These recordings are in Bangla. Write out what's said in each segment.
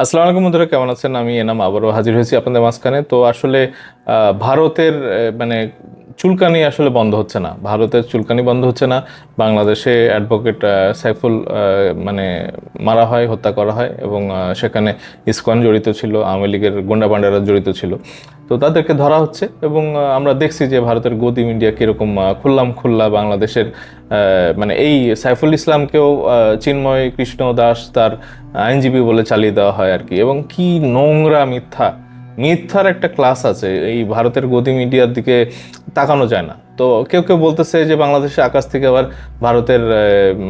আসসালামু আলাইকুম বন্ধুরা, কেমন আছেন? আমি এনাম, আবারও হাজির হয়েছি আপনাদের মাঝখানে। তো আসলে ভারতের মানে চুলকানি আসলে বন্ধ হচ্ছে না। ভারতের চুলকানি বন্ধ হচ্ছে না। বাংলাদেশে অ্যাডভোকেট সাইফুল মানে মারা হয়, হত্যা করা হয় এবং সেখানে ইসকন জড়িত ছিল, আওয়ামী লীগের গুন্ডা পান্ডারা জড়িত ছিল। তো তাদেরকে ধরা হচ্ছে এবং আমরা দেখছি যে ভারতের গদি মিডিয়া কীরকম খুল্লাম খুল্লা বাংলাদেশের মানে এই সাইফুল ইসলামকেও চিন্ময় কৃষ্ণ দাস তার আইনজীবী বলে চালিয়ে দেওয়া হয় আর কি। এবং কি নোংরা মিথ্যা মিথ্যার একটা ক্লাস আছে এই ভারতের গতি মিডিয়ার দিকে তাকানো যায় না। তো কেউ কেউ বলতেছে যে বাংলাদেশে আকাশ থেকে আবার ভারতের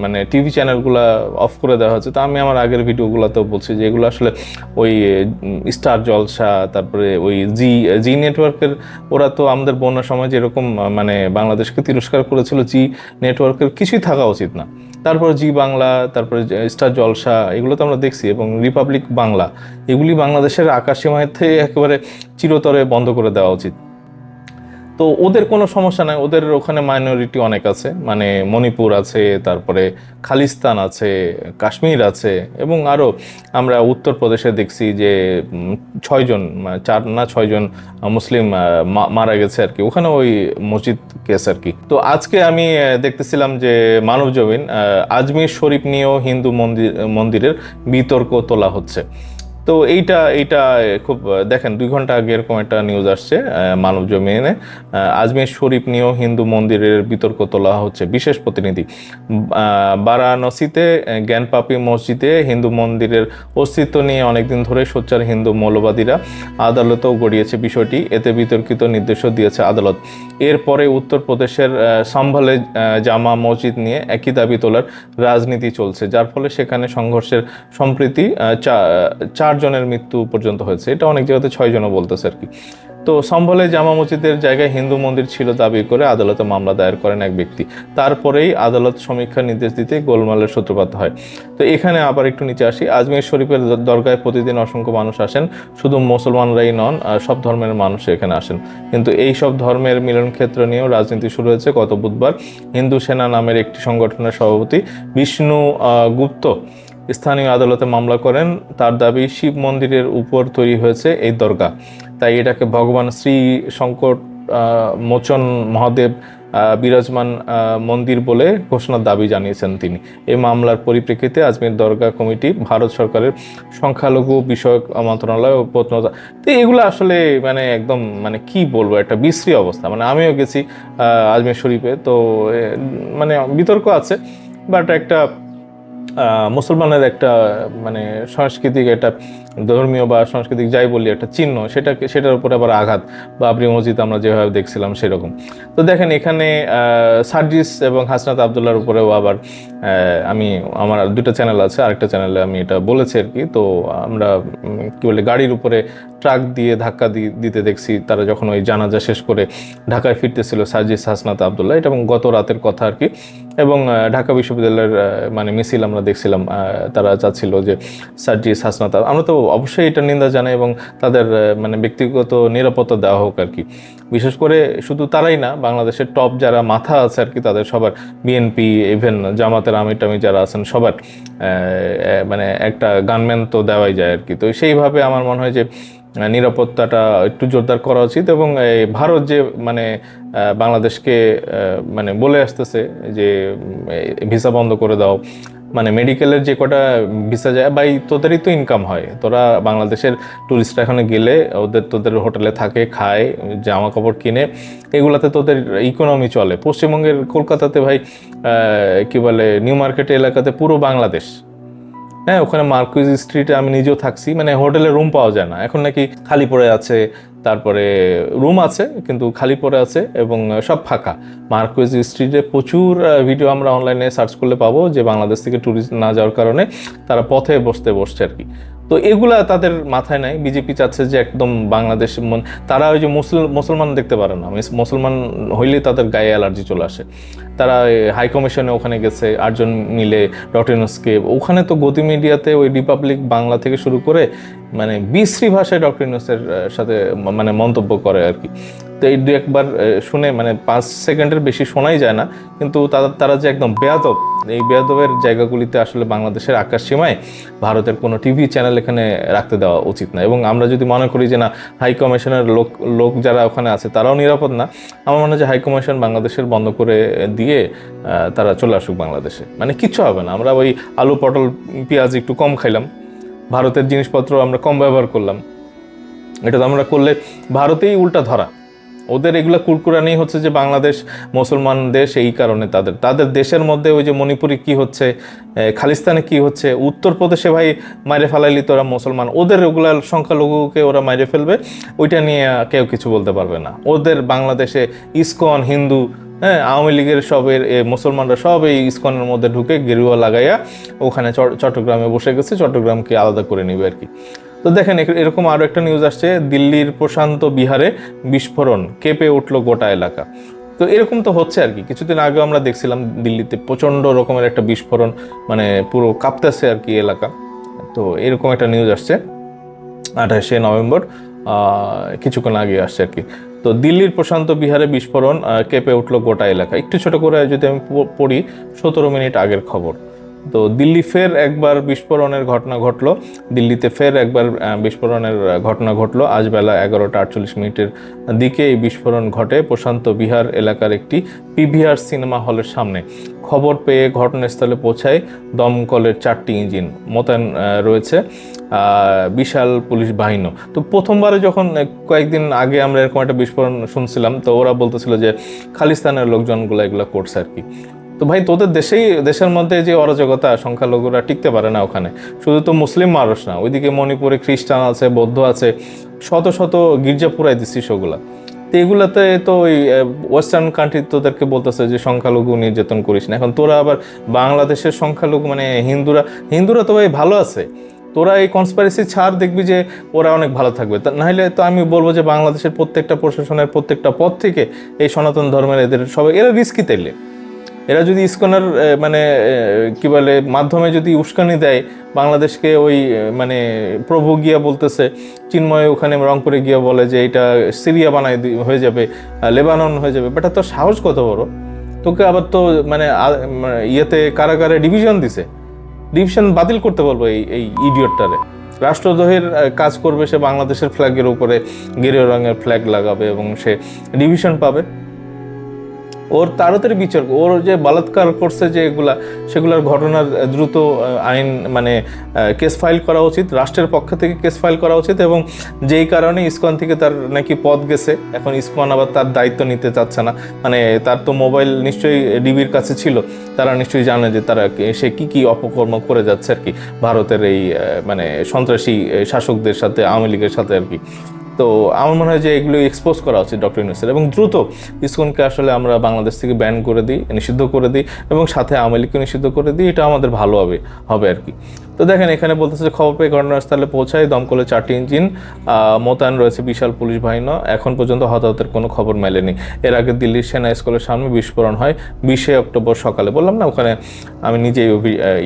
মানে টিভি চ্যানেলগুলো অফ করে দেওয়া হচ্ছে। তো আমি আমার আগের ভিডিওগুলোতেও বলছি যে এগুলো আসলে ওই স্টার জলসা, তারপরে ওই জি জি নেটওয়ার্কের, ওরা তো আমাদের বন্যার সময় যেরকম মানে বাংলাদেশকে তিরস্কার করেছিল, জি নেটওয়ার্কের কিছুই থাকা উচিত না। তারপরে জি বাংলা, তারপরে স্টার জলসা, এগুলো তো আমরা দেখছি এবং রিপাবলিক বাংলা, এগুলি বাংলাদেশের আকাশসীমাতে একেবারে চিরতরে বন্ধ করে দেওয়া উচিত। তো ওদের কোনো সমস্যা নাই। ওদের ওখানে মাইনরিটি অনেক আছে। মানে মণিপুর আছে, তারপরে খালিস্তান আছে, কাশ্মীর আছে, এবং আরও আমরা উত্তরপ্রদেশে দেখছি যে ছয়জন মানে চার না ছয়জন মুসলিম মারা গেছে আর কি। ওখানে ওই মসজিদ কেস আর কি। তো আজকে আমি দেখতেছিলাম যে মানব জমিন আজমির শরীফ নিয়েও হিন্দু মন্দির, মন্দিরের বিতর্ক তোলা হচ্ছে। তো এইটা এইটা খুব দেখেন, দুই ঘণ্টা আগে এরকম একটা নিউজ আসছে মানব জমিনে আজমির শরীফ নিয়েও হিন্দু মন্দিরের বিতর্ক তোলা হচ্ছে, বিশেষ প্রতিনিধি। বারাণসীতে জ্ঞানপাপী মসজিদে হিন্দু মন্দিরের অস্তিত্ব নিয়ে অনেকদিন ধরে সোচ্চার হিন্দু মৌলবাদীরা আদালতেও গড়িয়েছে বিষয়টি, এতে বিতর্কিত নির্দেশও দিয়েছে আদালত। এরপরে উত্তরপ্রদেশের সম্ভালে জামা মসজিদ নিয়ে একই দাবি তোলার রাজনীতি চলছে, যার ফলে সেখানে সংঘর্ষের সম্প্রীতি চা- চারজনের মৃত্যু পর্যন্ত হয়েছে। এটা অনেক জায়গাতে ছয়জনও বলতেছে আর কি। তো সম্ভলে জামা মসজিদের জায়গায় হিন্দু মন্দির ছিল দাবি করে আদালতে মামলা দায়ের করেন এক ব্যক্তি। তারপরেই আদালত সমীক্ষার নির্দেশ দিতে গোলমালের সূত্রপাত হয়। তো এখানে আবার একটু নিচে আসি। আজমির শরীফের দরগায় প্রতিদিন অসংখ্য মানুষ আসেন। শুধু মুসলমানরাই নন সব ধর্মের মানুষ এখানে আসেন। কিন্তু এই সব ধর্মের মিলন ক্ষেত্র নিয়েও রাজনীতি শুরু হয়েছে গত বুধবার। হিন্দু সেনা নামের একটি সংগঠনের সভাপতি বিষ্ণু গুপ্ত স্থানীয় আদালতে মামলা করেন। তার দাবি শিব মন্দিরের উপর তৈরি হয়েছে এই দরগা। তাই এটাকে ভগবান শ্রী শঙ্কর মোচন মহাদেব বিরাজমান মন্দির বলে ঘোষণার দাবি জানিয়েছেন তিনি। এই মামলার পরিপ্রেক্ষিতে আজমির দরগা কমিটি, ভারত সরকারের সংখ্যালঘু বিষয়ক মন্ত্রণালয় ও প্রত্নতা তো এগুলো আসলে মানে একদম মানে কি বলব, একটা বিশ্রী অবস্থা। মানে আমিও গেছি আজমির শরীফে। তো মানে বিতর্ক আছে, বাট একটা মুসলমানের একটা মানে সাংস্কৃতিক একটা ধর্মীয় বা সাংস্কৃতিক যাই বলি, একটা চিহ্ন, সেটাকে, সেটার উপরে আবার আঘাত বাবরি মসজিদ আমরা যেভাবে দেখছিলাম সেরকম। তো দেখেন এখানে সার্জিস এবং হাসনাত আবদুল্লার উপরেও আবার আমি, আমার দুটো চ্যানেল আছে, আরেকটা চ্যানেলে আমি এটা বলেছি আর কি। তো আমরা কী বলে, গাড়ির উপরে ট্রাক দিয়ে ধাক্কা দিতে দেখছি, তারা যখন ওই জানাজা শেষ করে ঢাকায় ফিরতেছিল সার্জিস, হাসনাত আবদুল্লাহ, এটা এবং গত রাতের কথা আর কি। এবং ঢাকা বিশ্ববিদ্যালয়ের মানে মিছিল আমরা দেখছিলাম তারা চাচ্ছিল যে সার্জিস হাসনাত আমরা তো অবশ্যই এটা নিন্দা জানাই এবং তাদের মানে ব্যক্তিগত নিরাপত্তা দেওয়া হোক আর কি। বিশেষ করে শুধু তারাই না, বাংলাদেশের টপ যারা মাথা আছে আর কি, তাদের সবার বিএনপি ইভেন জামাতের আমির টামি যারা আছেন, সবার মানে একটা গানম্যান তো দেওয়াই যায় আর কি। তো সেইভাবে আমার মনে হয় যে নিরাপত্তাটা একটু জোরদার করা উচিত এবং ভারত যে মানে বাংলাদেশকে মানে বলে আসতেছে যে ভিসা বন্ধ করে দাও মানে মেডিকেলের যে কটা ভিসা যায় বা তোদেরই তো ইনকাম হয়। তোরা বাংলাদেশের ট্যুরিস্টরা এখানে গেলে ওদের, তোদের হোটেলে থাকে, খায় জামা কাপড় কিনে, এগুলাতে তোদের ইকোনমি চলে। পশ্চিমবঙ্গের কলকাতাতে ভাই কি বলে, নিউ মার্কেট এলাকাতে পুরো বাংলাদেশ। হ্যাঁ ওখানে মার্কুইজ স্ট্রিটে আমি নিজেও থাকছি মানে হোটেলে রুম পাওয়া যায় না। এখন নাকি খালি পড়ে আছে, তারপরে রুম আছে, কিন্তু খালি পড়ে আছে এবং সব ফাঁকা। মার্কুইজ স্ট্রিটে প্রচুর ভিডিও আমরা অনলাইনে সার্চ করলে পাবো যে বাংলাদেশ থেকে ট্যুরিস্ট না যাওয়ার কারণে তারা পথে বসতে বসছে আর কি। তো এগুলা তাদের মাথায় নাই। বিজেপি চাচ্ছে যে একদম বাংলাদেশ তারা ওই যে মুসল- মুসলমান দেখতে পারে না। মিস- মুসলমান হইলে তাদের গায়ে অ্যালার্জি চলে আসে। তারা হাই কমিশনে ওখানে গেছে, আটজন মিলে ডক্টরিনসকে ওখানে তো গতি মিডিয়াতে ওই রিপাবলিক বাংলা থেকে শুরু করে মানে বিশ্রী ভাষায় ডক্টরিনসের সাথে মানে মন্তব্য করে আর কি। তো এই দু একবার শুনে মানে পাঁচ সেকেন্ডের বেশি শোনাই যায় না, কিন্তু তারা তারা যে একদম বেয়াদব, এই বেয়াদবের জায়গাগুলিতে আসলে বাংলাদেশের আকাশ সীমায় ভারতের কোনো টিভি চ্যানেল এখানে রাখতে দেওয়া উচিত না। এবং আমরা যদি মনে করি যে না, হাই কমিশনের লোক লোক যারা ওখানে আছে, তারাও নিরাপদ না, আমার মনে হয় যে হাই কমিশন বাংলাদেশের বন্ধ করে দিয়ে তারা চলে আসুক বাংলাদেশে। মানে কিচ্ছু হবে না। আমরা ওই আলু পটল, পেঁয়াজ একটু কম খাইলাম ভারতের জিনিসপত্র আমরা কম ব্যবহার করলাম। এটা তো আমরা করলে ভারতেই উল্টা ধরা। ওদের এগুলো কুরকুরানি হচ্ছে যে বাংলাদেশ, মুসলমান দেশ এই কারণে তাদের। তাদের দেশের মধ্যে ওই যে মণিপুরে কি হচ্ছে খালিস্তানে কি হচ্ছে, উত্তরপ্রদেশে ভাই মাইরে ফেলাইলি তোরা মুসলমান। ওদের ওগুলা সংখ্যালঘুকে ওরা মাইরে ফেলবে, ওইটা নিয়ে কেউ কিছু বলতে পারবে না। ওদের বাংলাদেশে ইসকন, হিন্দু হ্যাঁ আওয়ামী লীগের সবের মুসলমানরা সব এই ইস্কনের মধ্যে ঢুকে গেরুয়া লাগাইয়া ওখানে চট- চট্টগ্রামে বসে গেছে, চট্টগ্রামকে আলাদা করে নিবে আর কি। তো দেখেন এরকম আরও একটা নিউজ আসছে, দিল্লির প্রশান্ত বিহারে বিস্ফোরণ, কেঁপে উঠল গোটা এলাকা। তো এরকম তো হচ্ছে আর কি, কিছুদিন আগে আমরা দেখছিলাম দিল্লিতে প্রচণ্ড রকমের একটা বিস্ফোরণ মানে পুরো কাঁপতেছে আর কি এলাকা। তো এরকম একটা নিউজ আসছে, আঠাশে নভেম্বর কিছুক্ষণ আগে আসছে আর কি। তো দিল্লির প্রশান্ত বিহারে বিস্ফোরণ কেঁপে উঠল গোটা এলাকা। একটু ছোট করে যদি আমি পড়ি, সতেরো মিনিট আগের খবর। তো দিল্লি ফের একবার বিস্ফোরণের ঘটনা ঘটলো। দিল্লিতে ফের একবার বিস্ফোরণের ঘটনা ঘটলো। আজ বেলা এগারোটা আটচল্লিশ মিনিটের দিকে এই বিস্ফোরণ ঘটে প্রশান্ত বিহার এলাকার একটি পিভিআর সিনেমা হলের সামনে। খবর পেয়ে ঘটনাস্থলে পৌঁছায় দমকলের চারটি ইঞ্জিন মোতায়েন রয়েছে বিশাল পুলিশ বাহিনী। তো প্রথমবারে যখন কয়েকদিন আগে আমরা এরকম একটা বিস্ফোরণ শুনছিলাম, তো ওরা বলতেছিল যে খালিস্তানের লোকজনগুলো এগুলো করছে আর কি। তো ভাই, তোদের দেশেই, দেশের মধ্যে যে অরাজকতা, সংখ্যালঘুরা টিকতে পারে না ওখানে। শুধু তো মুসলিম মানুষ না, ওইদিকে মণিপুরে খ্রিস্টান আছে, বৌদ্ধ আছে, শত শত গির্জা পুরাই দিচ্ছিস ওগুলা তো এগুলাতে তো ওই ওয়েস্টার্ন কান্ট্রি তোদেরকে বলতেছে যে সংখ্যালঘু নির্যাতন করিস না। এখন তোরা আবার বাংলাদেশের সংখ্যালঘু মানে হিন্দুরা হিন্দুরা তো ভাই ভালো আছে। তোরা এই কনসপারেসি ছাড় দেখবি যে ওরা অনেক ভালো থাকবে। নাহলে তো আমি বলব যে বাংলাদেশের প্রত্যেকটা প্রশাসনের প্রত্যেকটা পদ থেকে এই সনাতন ধর্মের এদের সবাই, এরা রিস্কি তাইলে এরা যদি ইস্কনের মানে কি বলে, মাধ্যমে যদি উস্কানি দেয়, বাংলাদেশকে ওই মানে প্রভু গিয়া বলতেছে, চিন্ময় ওখানে রংপুরে গিয়া বলে যে এটা সিরিয়া বানায় হয়ে যাবে লেবানন হয়ে যাবে। বাট, তোর সাহস কত বড়? তোকে আবার তো মানে মানে ইয়েতে কারাগারে ডিভিশন দিছে। ডিভিশন বাতিল করতে বলব এই এই ইডিয়টটারে। রাষ্ট্রদ্রোহের কাজ করবে সে বাংলাদেশের ফ্ল্যাগের উপরে, গেরুয়া রঙের ফ্ল্যাগ লাগাবে এবং সে ডিভিশন পাবে। ওর তাড়াতাড়ি বিচার ওর যে বলাৎকার করছে যে এগুলা, সেগুলোর ঘটনার দ্রুত আইন মানে কেস ফাইল করা উচিত, রাষ্ট্রের পক্ষ থেকে কেস ফাইল করা উচিত এবং যেই কারণে ইসকন থেকে তার নাকি পদ গেছে, এখন ইসকন আবার তার দায়িত্ব নিতে চাচ্ছে না। মানে তার তো মোবাইল নিশ্চয়ই ডিবির কাছে ছিল, তারা নিশ্চয়ই জানে যে তারা সে কি কি অপকর্ম করে যাচ্ছে আর কি, ভারতের এই মানে সন্ত্রাসী শাসকদের সাথে, আওয়ামী লীগের সাথে আর কি। তো আমার মনে হয় যে এগুলো এক্সপোজ করা উচিত ডক্টর ইউনুসের এবং দ্রুত ইসকনকে আসলে আমরা বাংলাদেশ থেকে ব্যান করে দিই, নিষিদ্ধ করে দিই, এবং সাথে আওয়ামী লীগকে নিষিদ্ধ করে দিই, এটা আমাদের ভালো হবে হবে আর কি। তো দেখেন, এখানে বলতেছে যে খবর পেয়ে ঘটনাস্থলে পৌঁছায় দমকলে চারটি ইঞ্জিন মোতায়েন রয়েছে বিশাল পুলিশ বাহিনী। এখন পর্যন্ত হতাহতের কোনো খবর মেলেনি। এর আগে দিল্লির সেনা স্কুলের সামনে বিস্ফোরণ হয় বিশে অক্টোবর সকালে। বললাম না, ওখানে আমি নিজেই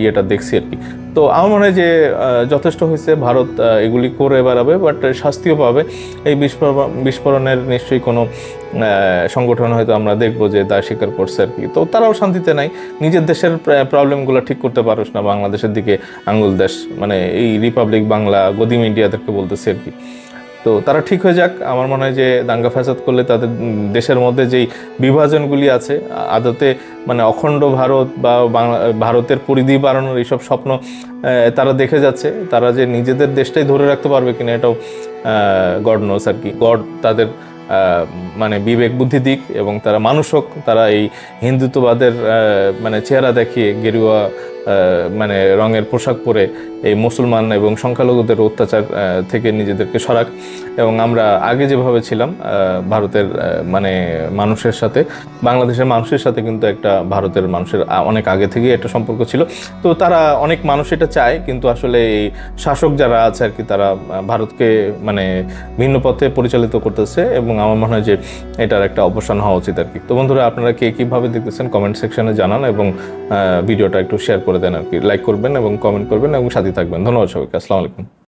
ইয়েটা দেখছি আর কি। তো আমার মনে হয় যে যথেষ্ট হয়েছে, ভারত এগুলি করে বেড়াবে, বাট শাস্তিও পাবে। এই বিস্ফোরণ, বিস্ফোরণের নিশ্চয়ই কোনো সংগঠন হয়তো আমরা দেখব যে দায় স্বীকার করছে আর কি। তো তারাও শান্তিতে নাই। নিজের দেশের প্রবলেমগুলো ঠিক করতে পারোস না বাংলাদেশের দিকে আঙ্গুল দেশ। মানে এই রিপাবলিক বাংলা গদি মিডিয়াদেরকে বলতেছে আর কি। তো তারা ঠিক হয়ে যাক। আমার মনে হয় যে দাঙ্গা ফ্যাসাদ করলে তাদের দেশের মধ্যে যেই বিভাজনগুলি আছে, আদতে মানে অখণ্ড ভারত বা বাংলা, ভারতের পরিধি বাড়ানোর এইসব স্বপ্ন তারা দেখে যাচ্ছে। তারা যে নিজেদের দেশটাই ধরে রাখতে পারবে কিনা এটাও গড নোস আর কি। গড তাদের মানে বিবেক বুদ্ধি দিক এবং তারা মানুষ হোক, তারা এই হিন্দুত্ববাদের মানে চেহারা দেখিয়ে গেরুয়া মানে রঙের পোশাক পরে এই মুসলমান এবং সংখ্যালঘুদের অত্যাচার থেকে নিজেদেরকে সরাক। এবং আমরা আগে যেভাবে ছিলাম ভারতের মানে মানুষের সাথে, বাংলাদেশের মানুষের সাথে কিন্তু একটা ভারতের মানুষের অনেক আগে থেকেই একটা সম্পর্ক ছিল। তো তারা অনেক মানুষ এটা চায়, কিন্তু আসলে এই শাসক যারা আছে আর কি, তারা ভারতকে মানে ভিন্ন পথে পরিচালিত করতেছে এবং আমার মনে হয় যে এটার একটা অবসান হওয়া উচিত আর কি। তো বন্ধুরা, আপনারা কে কীভাবে দেখতেছেন কমেন্ট সেকশনে জানান এবং ভিডিওটা একটু শেয়ার করে দেন আর কি। লাইক করবেন এবং কমেন্ট করবেন এবং সাথে থাকবেন ধন্যবাদ সবাইকে আসসালামু আলাইকুম।